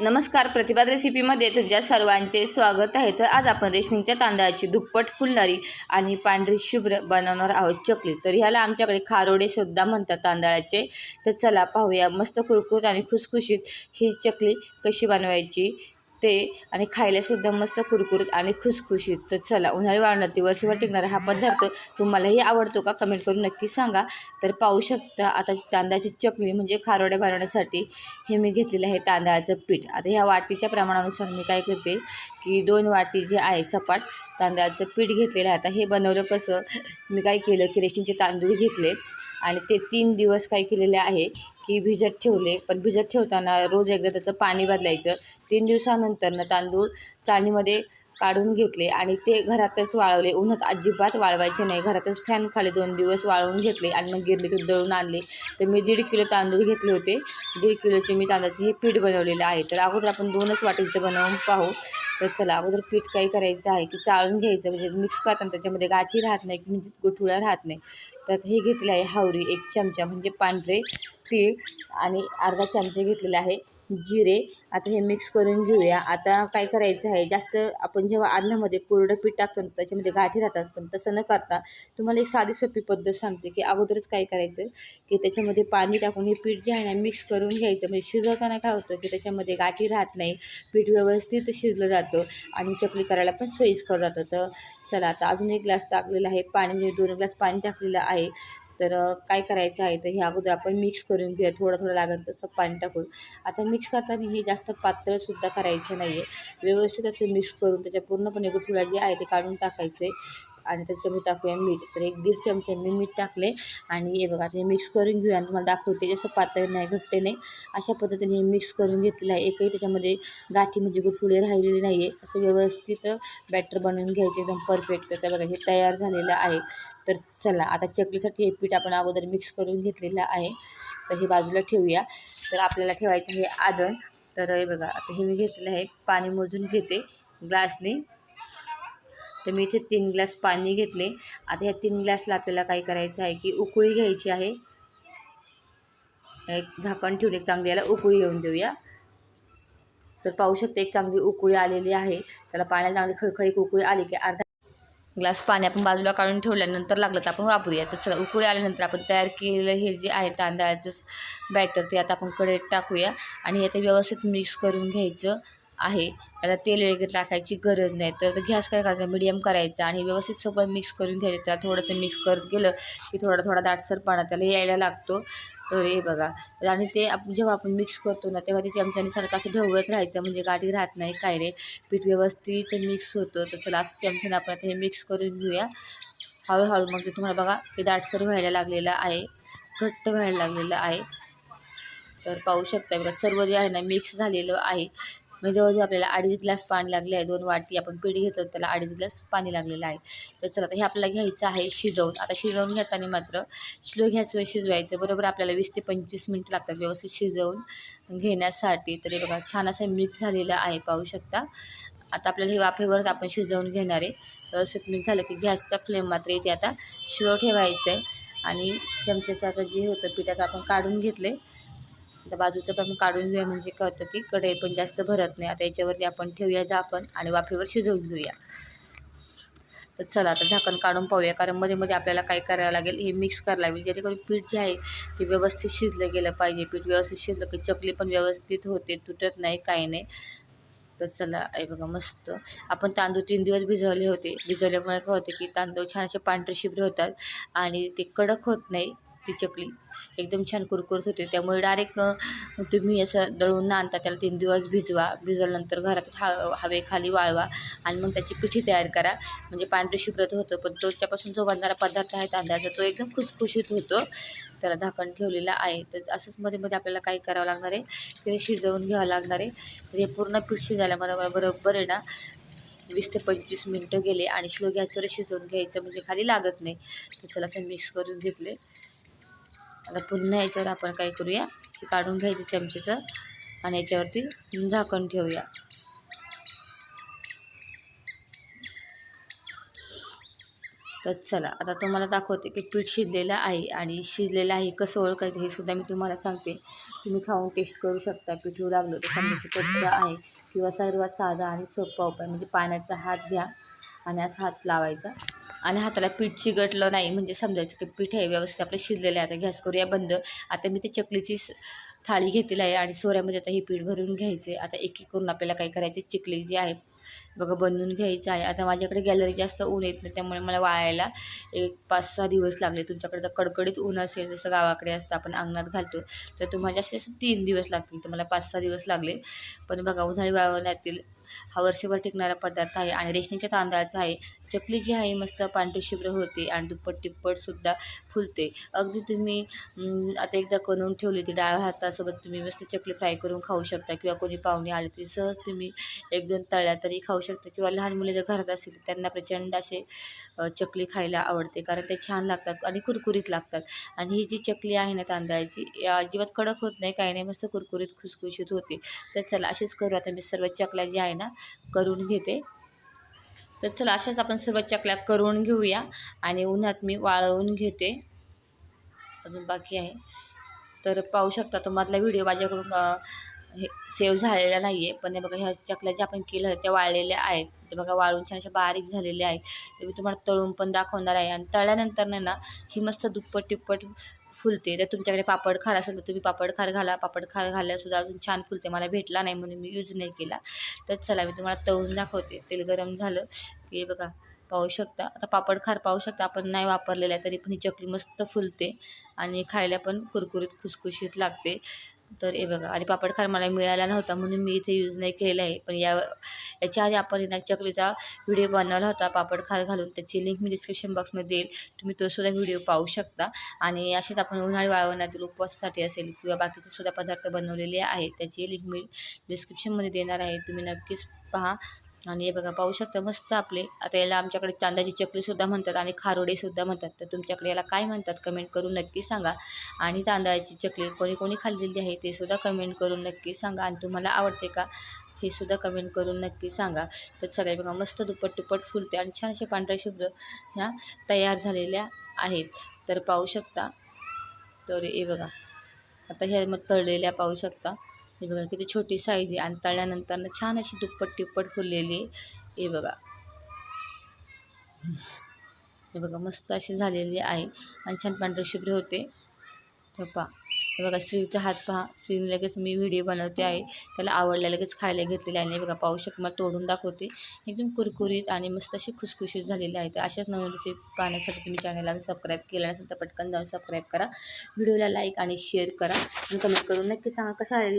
नमस्कार प्रतिभा रेसिपीमध्ये तुमच्या सर्वांचे स्वागत आहे. तर आज आपण रेशनिंगच्या तांदळाची दुप्पट फुलणारी आणि पांढरी शुभ्र बनवणार आहोत चकली. तर ह्याला आमच्याकडे खारोडेसुद्धा म्हणतात तांदळाचे. तर चला पाहूया. मस्त कुरकुरीत आणि खुसखुशीत ही चकली कशी बनवायची ते आणि खायलासुद्धा मस्त कुरकुरीत आणि खुसखुशीत. तर चला उन्हाळी वाढणारी वर्षभर टिकणारा हा पदार्थ तुम्हालाही आवडतो का? कमेंट करून नक्की सांगा. तर पाहू शकता आता तांदळाची चकली म्हणजे खारोड्या बनवण्यासाठी हे मी घेतलेलं आहे तांदळाचं पीठ. आता ह्या वाटीच्या प्रमाणानुसार मी काय करते की दोन वाटी जे आहे सपाट तांदळाचं पीठ घेतलेलं आहे. आता हे बनवलं कसं? मी काय केलं? की रेशीमचे तांदूळ घेतले. आणि ते तीन दिवस काय केलेले आहे की भिजत ठेवले. पण भिजत ठेवताना रोज एकदा त्याचं पाणी बदलायचं. तीन दिवसानंतर तांदूळ चाळणीमध्ये काढून घेतले आणि ते घरातच वाळवले. उन्हात अजिबात वाळवायचे नाही. घरातच फॅन खाली दोन दिवस वाळवून घेतले आणि मग गिरणीतून दळून आणले. तर मी दीड किलो तांदूळ घेतले होते. दीड किलोचे मी तांदळाचे हे पीठ बनवलेलं आहे. तर अगोदर आपण दोनच वाटीचं बनवून पाहू. तर चला अगोदर पीठ काही करायचं आहे की चाळून घ्यायचं. म्हणजे मिक्स करताना त्याच्यामध्ये गाठी राहत नाही म्हणजे गुठुळा राहत नाही. तर हे घेतले आहे हावरी एक चमचा म्हणजे पांढरे तीळ आणि अर्धा चमचा घेतलेला आहे. जिरे आता हे मिक्स करून घेऊया. आता काय करायचं आहे जास्त आपण जेव्हा अन्नामध्ये कोरडं पीठ टाकतो त्याच्यामध्ये गाठी राहतात पण तसं न करता तुम्हाला एक साधी सोपी पद्धत सांगते की अगोदरच काय करायचं की त्याच्यामध्ये पाणी टाकून हे पीठ जे आहे ना मिक्स करून घ्यायचं. म्हणजे शिजवताना काय होतं की त्याच्यामध्ये गाठी राहत नाही पीठ व्यवस्थित शिजलं जातं आणि चकली करायला पण सोयीस्कर जातं. तर चला आता अजून एक ग्लास टाकलेला आहे पाणी म्हणजे दोन ग्लास पाणी टाकलेलं आहे. तर काय करायचं आहे तर हे अगोदर आपण मिक्स करून घेऊया. थोडं थोडं लागेल तसं पाणी टाकून. आता मिक्स करताना हे जास्त पातळसुद्धा करायचं नाही आहे व्यवस्थित असं मिक्स करून त्याच्या पूर्णपणे गुठुळा जे आहे ते काढून टाकायचे. आणि त्याच्यामध्ये टाकूया मीठ. तर एक दीड चमचे मी मीठ टाकले आणि हे बघा ते मिक्स करून घेऊया आणि तुम्हाला दाखवते. जसं पातळ नाही घट्ट नाही अशा पद्धतीने हे मिक्स करून घेतलेलं आहे. एकही त्याच्यामध्ये गाठी म्हणजे गुठुळे राहिलेली नाही आहे असं व्यवस्थित बॅटर बनवून घ्यायचे एकदम परफेक्ट तर बघा हे तयार झालेलं आहे. तर चला आता चकलीसाठी हे पीठ आपण अगोदर मिक्स करून घेतलेलं आहे. तर हे बाजूला ठेवूया. तर आपल्याला ठेवायचं आहे आदन तर हे बघा आता हे मी घेतलेलं आहे. पाणी मोजून घेते. ग्लासने तर मी इथे तीन ग्लास पाणी घेतले. आता ह्या तीन ग्लासला आपल्याला काय करायचं आहे की उकळी घ्यायची आहे. एक झाकण ठेवून एक चांगली याला उकळी येऊन देऊया. तर पाहू शकते एक चांगली उकळी आलेली आहे. त्याला पाण्याला चांगली खळखळीक उकळी आली की अर्धा ग्लास पाणी आपण बाजूला काढून ठेवल्यानंतर लागलं तर आपण वापरूया. तर चला उकळी आल्यानंतर आपण तयार केलेलं हे जे आहे तांदळाचं बॅटर ते आता आपण कढईत टाकूया. आणि याचं व्यवस्थित मिक्स करून घ्यायचं. आहे. त्याला तेल वगैरे टाकायची गरज नाही. तर गॅस काय करायचा? मिडियम करायचा आणि व्यवस्थित सगळं मिक्स करून घ्यायचं. त्याला थोडंसं मिक्स करत गेलं की थोडा थोडा दाटसरपणा त्याला यायला लागतो. तर हे बघा. तर आणि ते आपण जेव्हा आपण मिक्स करतो ना तेव्हा ते चमच्याने सारखं असं ढवळत राहायचं. म्हणजे गाठी राहत नाही काय नाही. पीठ व्यवस्थित मिक्स होतं. तर चला असं चमच्याने आपण आता हे मिक्स करून घेऊया. हळूहळू मग ते तुम्हाला बघा की दाटसर व्हायला लागलेलं आहे. घट्ट व्हायला लागलेलं आहे. तर पाहू शकता बघा सर्व जे आहे ना मिक्स झालेलं आहे. म्हणजे जवळजवळ आपल्याला अडीच ग्लास पाणी लागले आहे दोन वाटी आपण पीठ घेतो त्याला अडीच ग्लास पाणी लागलेलं आहे. तर चला आता हे आपल्याला घ्यायचं आहे शिजवून. आता शिजवून घेताना मात्र स्लो गॅसवर शिजवायचं. बरोबर आपल्याला वीस ते पंचवीस मिनिट लागतात व्यवस्थित शिजवून घेण्यासाठी. तरी बघा छान असं मिक्स झालेलं आहे पाहू शकता. आता आपल्याला हे वाफेवरच आपण शिजवून घेणार आहे. व्यवस्थित मिक्स झालं की गॅसचा फ्लेम मात्र इथे आता स्लो ठेवायचं आहे. आणि चमच्याचं आता जे होतं पिठाचं आपण काढून घेतले आता बाजूचं पण काढून घेऊया. म्हणजे कळतं की कढई पण जास्त भरत नाही. आता याच्यावरती आपण ठेवूया झाकण आणि वाफेवर शिजवून घेऊया. तर चला आता झाकण काढून पाहूया. कारण मध्ये मध्ये आपल्याला काय करायला लागेल हे मिक्स करायला लागेल. जेणेकरून पीठ जे आहे ते व्यवस्थित शिजलं गेलं पाहिजे. पीठ व्यवस्थित शिजलं की चकली पण व्यवस्थित होते तुटत नाही काही नाही. तर चला आहे बघा मस्त. आपण तांदूळ तीन दिवस भिजवले होते. भिजवल्यामुळे काय होते की तांदूळ छान असे पांढरे शिबरे होतात आणि ते कडक होत नाही. ती चकली. एकदम छान कुरकुरत होते. त्यामुळे डायरेक्ट तुम्ही असं दळून न आणता त्याला तीन दिवस भिजवा. भिजवल्यानंतर घरात हा हवेखाली वाळवा आणि मग त्याची पिठी तयार करा. म्हणजे पांढरे शुभ्रत होतं पण तो त्यापासून जो बनणारा पदार्थ आहे तांदळाचा तो एकदम खुसखुशीत होतो. त्याला झाकण ठेवलेलं आहे. तर असंच मध्ये मध्ये आपल्याला काय करावं लागणार आहे. ते शिजवून घ्यावं लागणार आहे. तर हे पूर्ण पीठ शिजायला मला बरोबर आहे ना वीस ते पंचवीस मिनटं गेले आणि स्लो गॅसवर शिजवून घ्यायचं म्हणजे खाली लागत नाही. तर चला असं मिक्स करून घेतले आता पुन्हा याच्यावर आपण काय करूया की काढून घ्यायचं चमचेचं आणि याच्यावरती झाकण ठेवूया. तर चला आता तुम्हाला दाखवते की पीठ शिजलेलं आहे आणि शिजलेलं आहे कसं ओळखायचं हे सुद्धा मी तुम्हाला सांगते. तुम्ही खाऊन टेस्ट करू शकता पिठू लागलं तर समजायचं कच्चं आहे किंवा सर्वात साधा आणि सोपा उपाय म्हणजे पाण्याचा हात घ्या. आणि असा हात लावायचा. आणि हाताला पीठ चिगटलं नाही म्हणजे समजायचं की पीठ हे व्यवस्थित आपलं शिजलेलं आहे आता गॅस करूया बंद. आता मी ते चकलीची थाळी घेतलेली आहे आणि सोऱ्यामध्ये आता हे पीठ भरून घ्यायचे. आता एक एक करून आपल्याला काय करायचे चिकली जी आहे बघा बनवून घ्यायचं आहे. आता माझ्याकडे गॅलरी जास्त ऊन येत नाही त्यामुळे मला वाळायला एक पाच सहा दिवस लागले. तुमच्याकडे जर कडकडीत ऊन असेल जसं गावाकडे असतं आपण अंगणात घालतो तर तुम्हाला जास्तीत जास्त तीन दिवस लागतील. तर मला पाच सहा दिवस लागले. पण बघा उन्हाळी वाळवण्यातील हा वर्षभर टिकणारा पदार्थ आहे आणि रेशनीच्या तांदळाचा आहे. चकली जी आहे मस्त पांढरीशुभ्र होते आणि दुप्पट तिप्पटसुद्धा फुलते. अगदी तुम्ही आता एकदा करून ठेवली ती डाळ भातासोबत तुम्ही मस्त चकली फ्राय करून खाऊ शकता किंवा कोणी पाहुणे आले तरी सहज तुम्ही एक दोन तळ्या तरी खाऊ शकता. किंवा लहान मुले जर घरात असतील तर त्यांना प्रचंड असे चकली खायला आवडते. कारण ते छान लागतात आणि कुरकुरीत लागतात. आणि ही जी चकली आहे ना तांदळाची अजिबात कडक होत नाही. काही नाही मस्त कुरकुरीत खुसखुशीत होते. तर चला असेच करू. आता मी सर्व चकल्या जी आहे ना करून घेते. तर चला अशाच आपण सर्व चकल्या करून घेऊया. आणि उन्हात मी वाळवून घेते. अजून बाकी आहे. तर पाहू शकता तो मधला व्हिडिओ माझ्याकडून हे सेव्ह झालेला नाही आहे पण हे बघा ह्या चकल्या ज्या आपण केल्या त्या वाळलेल्या आहेत. ते बघा वाळून छान अशा बारीक झालेल्या आहेत. ते मी तुम्हाला तळून पण दाखवणार आहे. आणि तळल्यानंतर ना ही मस्त दुप्पट टिप्पट फुलते. तर तुमच्याकडे पापड खार असेल तर तुम्ही पापड खार घाला. पापड खार घालल्यासुद्धा अजून छान फुलते. मला भेटला नाही म्हणून मी यूज नाही केला. तर चला मी तुम्हाला तळून दाखवते. तेल गरम झालं की बघा पाहू शकता. आता पापड खार पाहू शकता. आपण नाही वापरलेला आहे तरी पण ही चकली मस्त फुलते. आणि खायला पण कुरकुरीत खुसखुशीत लागते. तर हे बघा आणि पापड खार मला मिळाला नव्हता म्हणून मी इथे यूज नाही केलेला आहे. पण या याच्या आधी आपण ना चकलीचा व्हिडिओ बनवला होता पापड खार घालून. त्याची लिंक मी डिस्क्रिप्शन बॉक्समध्ये देईल. तुम्ही तो सुद्धा व्हिडिओ पाहू शकता. आणि असेच आपण उन्हाळी वाळवण्यातील उपवासासाठी असेल किंवा बाकीचे सुद्धा पदार्थ बनवलेले आहेत त्याची लिंक मी डिस्क्रिप्शनमध्ये देणार आहे. तुम्ही नक्कीच पहा. आणि हे बघा पाहू शकता मस्त आपले. आता याला आमच्याकडे चांदाची चकलीसुद्धा म्हणतात आणि खारोडेसुद्धा म्हणतात. तर तुमच्याकडे याला काय म्हणतात कमेंट करून नक्की सांगा. आणि तांदळाची चकली कोणी कोणी खाल्लेली आहे ते सुद्धा कमेंट करून नक्की सांगा. आणि तुम्हाला आवडते का हे सुद्धा कमेंट करून नक्की सांगा. तर चला बघा मस्त दुप्पट दुप्पट फुलते आणि छान असे पांढऱ्या शुभ्र ह्या तयार झालेल्या आहेत. तर पाहू शकता. तर हे बघा आता ह्या मग तळलेल्या पाहू शकता. हे बघा किती छोटी साईज आहे. आणि तळल्यानंतर छान अशी दुप्पट टिप्पट फुललेली आहे. हे बघा. हे बघा मस्त अशी झालेली आहे. आणि छान पांढरे शुभ्र होते. पहा. हे बघा स्त्रीचा हात पहा. स्त्रीने लगेच मी व्हिडिओ बनवते आहे. त्याला आवडल्या लगेच खायला घेतलेले आहे. आणि बघा पाहू शकतो मला तोडून दाखवते. एकदम कुरकुरीत आणि मस्त अशी खुसखुशीत झालेली आहे. तर अशाच नवीन रेसिपी पाहण्यासाठी तुम्ही चॅनलला सबस्क्राईब केला नसेल तर पटकन जाऊन सबस्क्राईब करा. व्हिडिओला लाईक आणि शेअर करा. आणि कमेंट करून नक्की सांगा कसं आलेलं आहे